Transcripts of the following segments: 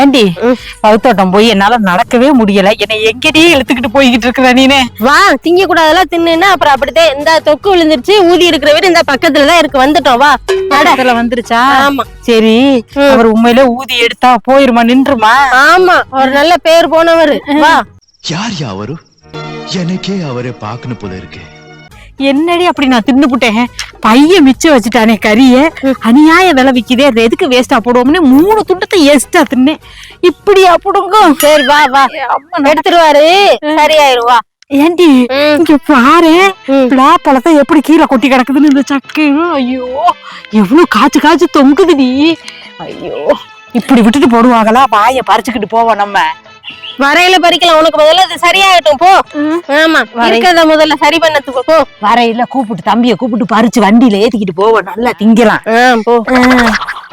ஏண்டி? பகுத்தோட்டம் போய் என்னால நடக்கவே முடியல. என்னை எங்கடி இழுத்துக்கிட்டு போய்கிட்டு இருக்கிற நீனு? வா திங்க கூடாதெல்லாம் தின்னுன்னா அப்புறம் அப்படித்தான் இந்த தொக்கு விழுந்துருச்சு ஊதி இருக்கிற வீடு இந்த பக்கத்துல தான் இருக்கு. வந்துட்டோம் வா. பக்கத்துல வந்துருச்சா? ஆமா. சரி அவர் உண்மையிலே ஊதி எடுத்தா போயிருமா நின்றுமா? ஆமா ஒரு நல்ல பேர் போனவர். வா. யார் யாவரு எனக்கே அவரை பார்க்கணும் போல இருக்கு. என்னடி அப்படி நான் தின்னுபுட்டேன் பையன் மிச்சம் வச்சுட்டானே கறிய. அநியாய விலை விக்குதே அதை எதுக்கு வேஸ்டா போடுவோம்னு மூணு துண்டத்தை எஸ்டா தின்னேன். இப்படியா புடுங்கும் சரி வா வா. எடுத்துருவாரு சரியாயிரும் வா. ஏண்டி. இங்க பாரு. பழத்தை எப்படி கீழே கொட்டி கிடக்குதுன்னு இந்த சக்கு. ஐயோ. எவ்வளவு காய்ச்சு காய்ச்சு தொங்குதுடி. ஐயோ. இப்படி விட்டுட்டு போடுவாங்களா? வாயை பறிச்சுக்கிட்டு போவோம் நம்ம. வரையில பறிக்கலாம். உனக்கு முதல்ல இது சரியாகட்டும் போ. ஆமா இருக்கிறத முதல்ல சரி பண்ணத்துக்கு போ. வரையில கூப்பிட்டு தம்பிய கூப்பிட்டு பறிச்சு வண்டியில ஏத்திக்கிட்டு போவோம் நல்லா திங்கலாம். போ.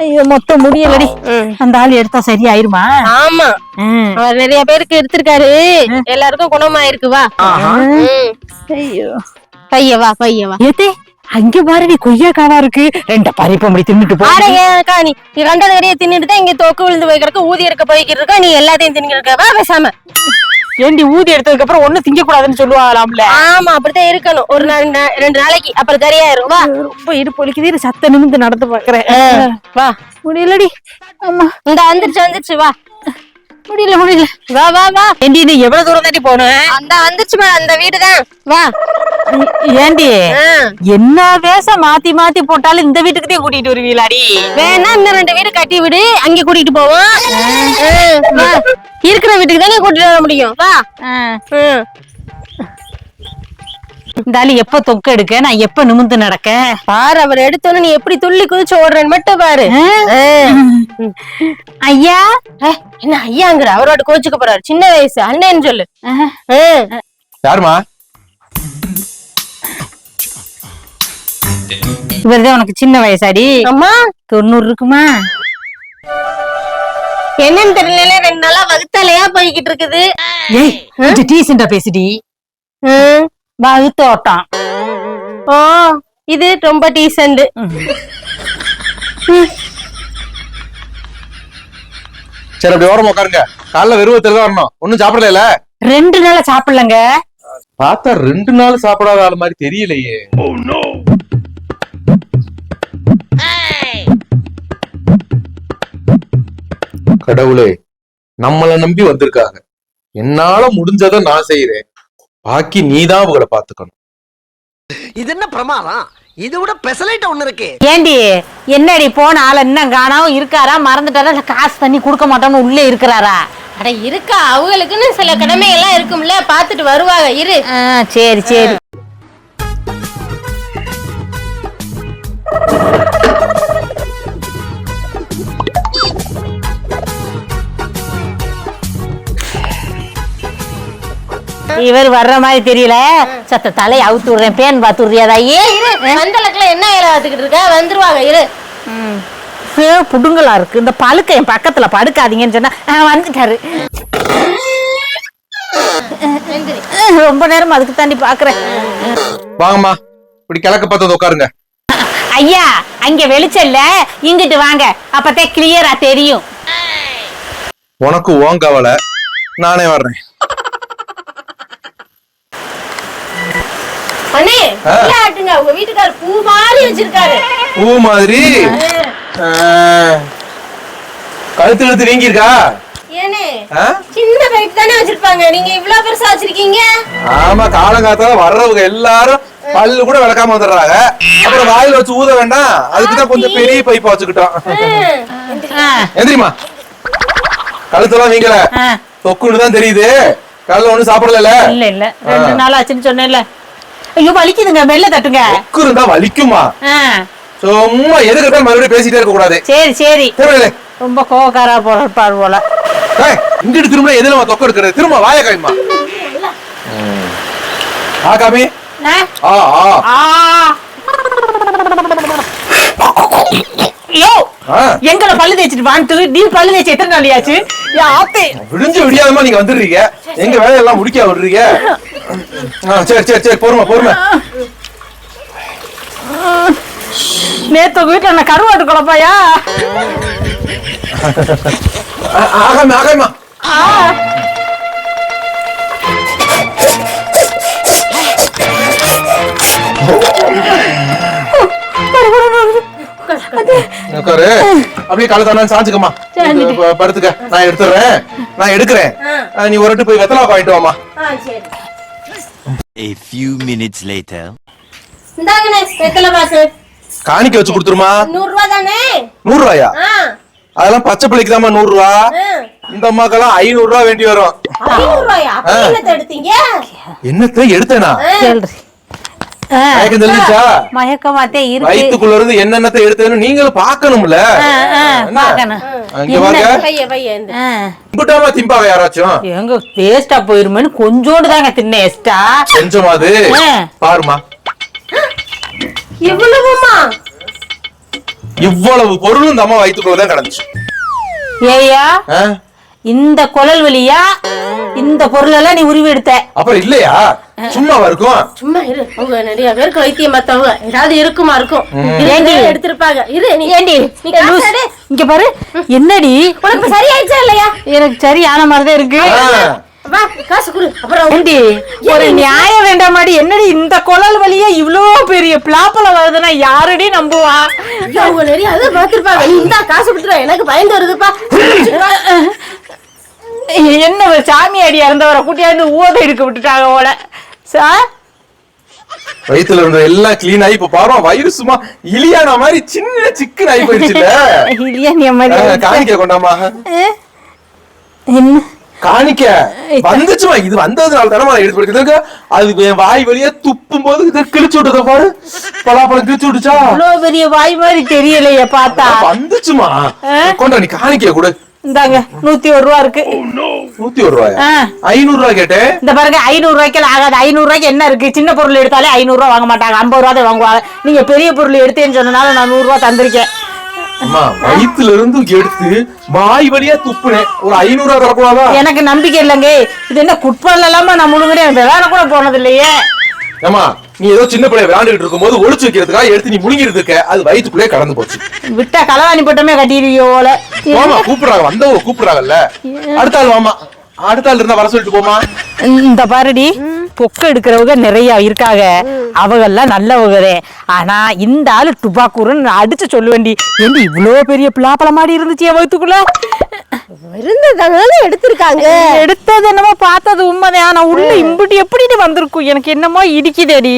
ஐயோ மொத்தம் முடியலடி. அந்த ஆள் எடுத்தா சரியாயிருமா? ஆமா. அவர் நிறைய பேருக்கு எடுத்திருக்காரு. எல்லாருக்கும் குணமாயிருக்கு வா. ஐயோ. பைய வா பைய வா. ஏத்தே அங்க பாருடி கொய்யாக்காவா இருக்கு. ரெண்ட பறிப்ப முடி தின்னுட்டு போ. ஆரையக்கா நீ நீ கண்டது கறிய தின்னுட்டு தான் இங்க தொக்கு விழுந்து போய் கிடக்க ஊதி எடுக்க போய்கிட்டு இருக்க நீ எல்லாத்தையும் தின்னுட்டு இருக்க. வா பேசாம. ஏண்டி ஊதி எடுத்ததுக்கு அப்புறம் ஒண்ணு திங்க கூடாதுன்னு சொல்லுவாங்களாம்ல? ஆமா அப்படித்தான் இருக்கணும். ஒரு நாள் ரெண்டு நாளைக்கு அப்புறம் சரியாயிரும். வா. ரொம்ப இடுப்பு வலிக்குது சத்த நிமிந்து நடந்து பாக்குறேன். வா. முடியலடி. ஆமா இந்த வந்துருச்சு வந்துருச்சு வா. முடியல முடியல. வா வா வா. ஏண்டி நீ எவ்வளவு தூரம் தாண்டி போகணும் அந்த வந்துருச்சுமா அந்த வீடு தான். வா. ஏண்டி. என்ன வேஷம் மாத்தி மாத்தி போட்டாலும் இந்த வீட்டுக்கு தான் கூட்டிட்டு வருவீங்களாடி? வேணா இன்னும் ரெண்டு வீடு கட்டி விடு அங்க கூட்டிட்டு போவோம். இருக்கிற வீட்டுக்கு தானே கூட்டிட்டு வர முடியும். வா. ம். இந்த ஆளு எப்ப தொக்க எடுக்க? நான் எப்ப நிமிந்து நடக்க? பாரு அவர் எடுத்தோன்னு நீ எப்படி துள்ளி குதிச்சு ஓடுறேன்னு மட்டும் பாரு. ஐயா? என்ன ஐயாங்கிற? அவரோட கோச்சுக்க போறாரு. சின்ன வயசு. அண்ணன் சொல்லு. யாருமா இவர்தான் உனக்கு சின்ன வயசாடி. அம்மா. தொண்ணூறு இருக்குமா? என்னன்னு தெரியல ரெண்டு நாளா வகுத்தாலையா போய்கிட்டு இருக்குது. ஏய் கொஞ்சம் டீசெண்டா பேசுடி. ம். வகுத்தோட்டம். ஓ இது ரொம்ப டீசெண்ட் சரி அப்படி ஓரமா உட்காருங்க. காலைல வெறுவத்துல தான் வரணும். ஒண்ணும் சாப்பிடல ரெண்டு நாளா சாப்பிடலங்க. பார்த்தா ரெண்டு நாள் சாப்பிடாத ஆள் மாதிரி தெரியலையே. கடவுளே நம்மள நம்பி வந்திருக்காங்க. என்னால முடிஞ்சதை நான் செய்யறேன் பாக்கி நீதான் அவங்கள பாத்துக்கணும் இது என்ன பிரமாதம்? இது விட பெசலைட் ஒண்ணு இருக்கு. ஏண்டி என்னடி போன ஆள் இன்னும் காணாம இருக்காரா? மறந்துட்டாரா? இல்ல காசு தண்ணி கொடுக்க மாட்டோம்னு உள்ளே இருக்கிறாரா? அட இருக்கா அவங்களுக்குன்னு சில கடமை எல்லாம் இருக்கும்ல. பாத்துட்டு வருவாங்க இரு. சரி சரி. இவர் வர்ற மாதிரி தெரியல. சத்த தலையை அவுத்து விடுறேன். பேன் பார்த்து விடுறியாதாயே வந்தலக்குல என்ன வேலை பார்த்துக்கிட்டு இருக்க? வந்துருவாங்க இரு. புடுங்கலா இருக்கு. இந்த பழுக்க என் பக்கத்துல படுக்காதீங்கன்னு சொன்னா வந்துட்டாரு. ரொம்ப நேரம் அதுக்கு தாண்டி பாக்குறேன். வாங்கம்மா. இப்படி கிழக்க பார்த்து உட்காருங்க. ஐயா அங்க வெளிச்சம் இல்ல இங்கிட்டு வாங்க. அப்பத்தே கிளியரா தெரியும். உனக்கு ஓன் கவலை நானே வர்றேன். அண்ணே இல்ல ஆட்டுங்க உங்க வீட்டுக்கார பூ மாதிரி வச்சிருக்காரு. பூ மாதிரி? ஆ, கழுத்து கழுத்து? சின்ன பைப் தானே வச்சிருப்பாங்க. நீங்க இவ்ளோ பெருசா வச்சிருக்கீங்க? ஆமா காலங்காத்தால வர்றவங்க எல்லாரும் பல்லு கூட விளக்காம வந்துடுறாங்க. அப்புறம் வாயில வச்சு ஊத வேண்டாம். அதுக்குதான் கொஞ்சம் பெரிய பைப்பா வச்சுக்கிட்டோம். எந்திரிமா கழுத்தெல்லாம் வீங்கல. தொக்குன்னு தான் தெரியுது. காலைல ஒண்ணும் சாப்பிடல இல்ல இல்ல. ரெண்டு நாள் ஆச்சுன்னு சொன்னேன்ல. ஐயோ வலிக்குதுங்க. வெளில தட்டுங்க. தொக்கு இருந்தா வலிக்குமா சும்மா எதுக்கு மறுபடியும் பேசிட்டே இருக்க கூடாது. சரி சரி. ரொம்ப கோவக்காரா போறாரு போல. இங்கிட்டு திரும்ப எதுல தொக்கு எடுக்கிறது? திரும்ப வாய காய்மா ஆ காமி. ஆ, ஆ. எங்களை பல்லு தேய்ச்சிட்டு வான்ட்டு நீ பல்லு தேய்ச்சி எத்தனை நாள் ஆச்சு? ஏன் ஆத்தே. விடிஞ்சு விடியாதமா நீங்க வந்துடுறீங்க. எங்க வேலையெல்லாம் முடிக்க விடுறீங்க? சரி சரி சரி பொறுமை பொறுமை. நேத்து உங்க வீட்டுல நான் கருவாட்டு குழப்பாயா? ஆகாம ஆகாம. உட்காரு. அப்படியே காலை தானே சாஞ்சுக்கம்மா. படுத்துக்க. நான் எடுத்துறேன். நான் எடுக்கிறேன். நீ ஒரு போய் வெத்தலா வாங்கிட்டு வாமா A few minutes later. இந்தாங்கண்ணே வெத்தலை பாசு காணிக்க வச்சு கொடுத்துருமா? நூறு ரூபா தானே? நூறு ரூபாயா ஆ. அதெல்லாம் பச்சை பிள்ளைக்கு தாம்மா நூறு ரூபா. இந்த அம்மாக்கெல்லாம் ஐநூறு ரூபா வேண்டி வரும். ஐநூறு ரூபாயா அப்படி என்னத்தை எடுத்தீங்க? என்னத்த எடுத்தேனா? மயக்கம் தெளிச்சா மயக்கமாத்தே இருக்கு. வயித்துக்குள்ள இருந்து என்னென்னத்தை எடுத்தேன்னு நீங்களும் பாக்கணும்ல திம்பாவ யாராச்சும்? எங்க வேஸ்டா போயிருமேன்னு கொஞ்சோண்டு தாங்க தின்ன எஸ்டா கொஞ்சமாது. பாருமா இவ்வளவுமா? இவ்வளவு பொருளும் இந்த அம்மா கிடந்துச்சு. ஏயா? இந்த குழல் வழியா இந்த பொருளெல்லாம் நீ உருவி எடுத்த. அப்புறம் இல்லையா? சும்மாவா இருக்கும்? சும்மா இரு. உங்க நிறைய பேருக்கு வைத்தியம் பார்த்தவங்க. ஏதாவது இருக்குமா இருக்கும்? ஏண்டி? எடுத்திருப்பாங்க. இரு நீ ஏண்டி. இங்க பாரு. என்னடி? உனக்கு சரியாயிடுச்சா இல்லையா? எனக்கு சரியான மாதிரிதான் இருக்கு. ஆ. வா காசு கொடு. அப்புறம் ஏண்டி? ஒரு நியாயம் வேண்டாமாடி. என்னடி இந்த குழல் வழியா இவ்ளோ பெரிய பிளாப்பலம் வருதுன்னா யாரடி நம்புவா? அவங்க நிறைய அதை பார்த்திருப்பாங்க. நீ இந்தா காசு கொடுத்துருவா. எனக்கு பயந்து வருதுப்பா. என்ன சாமி அடி இறந்தவரை கூட்டியாந்து ஊத எடுக்க விட்டுட்டாங்க போல. சார்? வயித்துல இருந்த எல்லாம் கிளீன் ஆகி இப்ப பாரு வயிறு சும்மா இலியானா மாதிரி சின்ன சிக்கன் ஆகி போயிடுச்சுல இல்லையா நீ மாதிரி காணிக்க கொண்டாமா என்ன? காணிக்க. வந்துச்சுமா இது வந்ததுனால தானே நான் எடுத்து போயிருக்கு அது என் வாய் வழியா துப்பும் போது இதை கிழிச்சு விட்டத பாரு. பலாப்பழம் கிழிச்சு விட்டுச்சா? பெரிய வாய் மாதிரி தெரியலையே பார்த்தா. வந்துச்சுமா கொண்டா நீ காணிக்க கூட. இந்தாங்க நூத்தி ஒரு ரூபா இருக்கு. நூத்தி ஒரு ரூபாயா. ஐநூறு ரூபாய் கேட்டேன் இந்த பாருங்க ஐநூறு ரூபாய்க்கு ஆகாது. ஐநூறு ரூபாய்க்கு என்ன இருக்கு? சின்ன பொருள் எடுத்தாலே ஐநூறு ரூபா வாங்க மாட்டாங்க. ஐம்பது ரூபா தான் வாங்குவாங்க. நீங்க பெரிய பொருள் எடுத்தேன்னு சொன்னனால நான் நூறு ரூபா தந்திருக்கேன். அம்மா வயித்துல இருந்து எடுத்து வாய் வழியா துப்புனேன். ஒரு ஐநூறு ரூபாய் தரக்கூடாதா எனக்கு நம்பிக்கை இல்லைங்க. இது என்ன குட்பால் இல்லாம நான் முழுங்குறேன். விளையாட கூட போனது இல்லையே. ஏமா நீ ஏதோ சின்ன பிள்ளைய விளையாண்டுட்டு இருக்கும்போது ஒளிச்சு வைக்கிறதுக்காக எடுத்து நீ முழுங்கிட்டு இருக்க. அது வயிற்றுக்குள்ளே கடந்து போச்சு. விட்டா களவாணி பட்டமே கட்டிடுவியோ போல வாமா கூப்பிடுறாங்க. வந்தவங்க கூப்பிடுறாங்கல்ல. அடுத்த ஆள் வாமா. அடுத்த ஆள் இருந்தா வர சொல்லிட்டு போமா. இந்த பாருடி பொக்க எடுக்கிறவங்க நிறைய இருக்காங்க. அவங்கெல்லாம் நல்லவங்கதே ஆனா இந்த ஆளு டுபாக்கூருன்னு நான் அடிச்சு சொல்லுவேண்டி ஏண்டி இவ்வளோ பெரிய பிளாப்பழம் மாடி இருந்துச்சு என் வயிற்றுக்குள்ள இருந்ததுனால எடுத்திருக்காங்க. எடுத்தது என்னமோ பார்த்தது உண்மைதான். ஆனா உள்ள இம்புட்டு எப்படிட்டு வந்திருக்கும்? எனக்கு என்னமோ இடிக்குதேடி.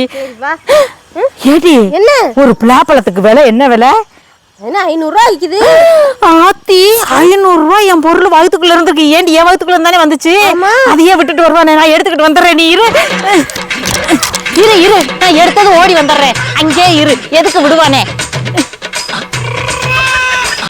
ஏடி என்ன? ஒரு பிளாப்பழத்துக்கு விலை என்ன விலை? என்ன ஐநூறு ரூபா விக்குது? ஆத்தி ஐநூறு ரூபாய் என் பொருள் வகுத்துக்குள்ள இருந்திருக்கு. ஏன்டி என் வகுத்துக்குள்ள தானே வந்துச்சு? அதையே விட்டுட்டு வருவானே நான் எடுத்துக்கிட்டு வந்துடுறேன் நீ இரு. இரு இரு நான் எடுத்தது ஓடி வந்துடுறேன். அங்கே இரு எதுக்கு விடுவானே?